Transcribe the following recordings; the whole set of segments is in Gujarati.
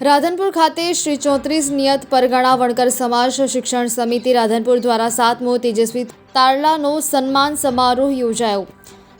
રાધનપુર ખાતે શ્રી ચોત્રીસ નિયત પરગણા વણકર સમાજ શિક્ષણ સમિતિ રાધનપુર દ્વારા સાતમો તેજસ્વી તારલાનો સન્માન સમારોહ યોજાયો.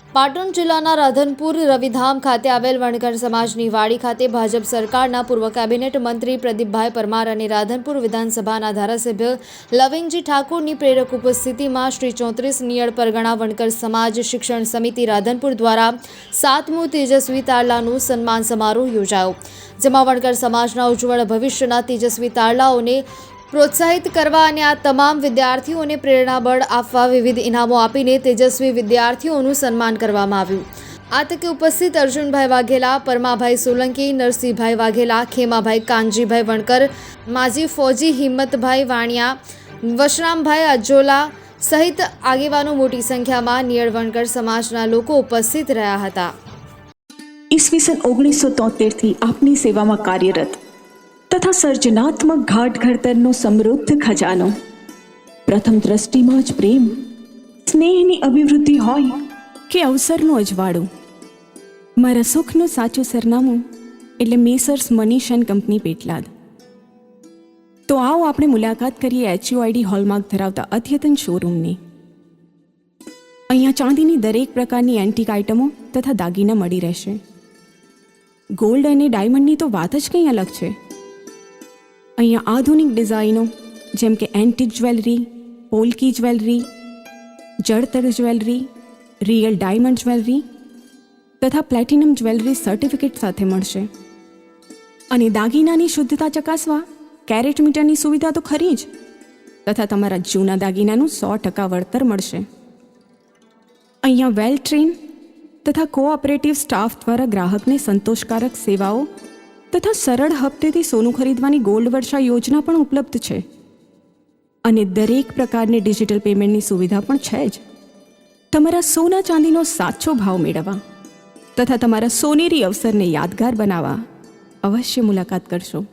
પાટણ જિલ્લાના રાધનપુર રવિધામ ખાતે આવેલ વણકર સમાજની વાડી ખાતે ભાજપ સરકારના પૂર્વ કેબિનેટ મંત્રી પ્રદીપભાઈ પરમાર અને રાધનપુર વિધાનસભાના ધારાસભ્ય લવિંગજી ઠાકોરની પ્રેરક ઉપસ્થિતિમાં શ્રી ચોત્રીસ નિયળ પરગણા વણકર સમાજ શિક્ષણ સમિતિ રાધનપુર દ્વારા સાતમું તેજસ્વી તારલાનું સન્માન સમારોહ યોજાયો, જેમાં વણકર સમાજના ઉજ્જવળ ભવિષ્યના તેજસ્વી તારલાઓને પ્રોત્સાહિત કરવા અને આ તમામ વિદ્યાર્થીઓને પ્રેરણાબળ આપવા વિવિધ ઇનામો આપીને તેજસ્વી વિદ્યાર્થીઓનું સન્માન કરવામાં આવ્યું. આ તકે ઉપસ્થિત અર્જુનભાઈ વાઘેલા, પરમાભાઈ સોલંકી, નરસિંહભાઈ વાઘેલા, ખેમાભાઈ કાનજીભાઈ વણકર, માજી ફોજી હિંમતભાઈ વાણિયા, વશરામભાઈ અજોલા સહિત આગેવાનો મોટી સંખ્યામાં નિયળ વણકર સમાજના લોકો ઉપસ્થિત રહ્યા હતા. ઈસવીસન ઓગણીસો તોતેરથી આપની સેવામાં કાર્યરત તથા સર્જનાત્મક ઘાટ ઘડતરનો સમૃદ્ધ ખજાનો. પ્રથમ દ્રષ્ટિમાં જ પ્રેમ, સ્નેહની અભિવૃદ્ધિ હોય કે અવસરનું અજવાળું. મારા સુખનું સાચું સરનામું એટલે Messrs Manish and company Petlad. તો આવો આપણે મુલાકાત કરીએ એચયુઆઈડી હોલમાર્ક ધરાવતા અદ્યતન શોરૂમની. અહીંયા ચાંદીની દરેક પ્રકારની એન્ટિક આઇટમો તથા દાગીના મળી રહેશે. ગોલ્ડ અને ડાયમંડની તો વાત જ કંઈ અલગ છે. અહીંયા આધુનિક ડિઝાઇનો, જેમ કે એન્ટિક જ્વેલરી પોલકી જ્વેલરી જળતર જ્વેલરી રિયલ ડાયમંડ જ્વેલરી તથા પ્લેટિનમ જ્વેલરી સર્ટિફિકેટ સાથે મળશે. અને દાગીનાની શુદ્ધતા ચકાસવા કેરેટ મીટરની સુવિધા તો ખરી જ, તથા તમારા જૂના દાગીનાનું સો ટકા વળતર મળશે. અહીંયા વેલ ટ્રેન તથા કોઓપરેટિવ સ્ટાફ દ્વારા ગ્રાહકને સંતોષકારક સેવાઓ તથા સરળ હપ્તેથી સોનું ખરીદવાની ગોલ્ડ વર્ષા યોજના પણ ઉપલબ્ધ છે. અને દરેક પ્રકારની ડિજિટલ પેમેન્ટની સુવિધા પણ છે જ. તમારા સોના ચાંદીનો સાચો ભાવ મેળવવા તથા તમારા સોનેરી અવસરને યાદગાર બનાવવા અવશ્ય મુલાકાત કરશો.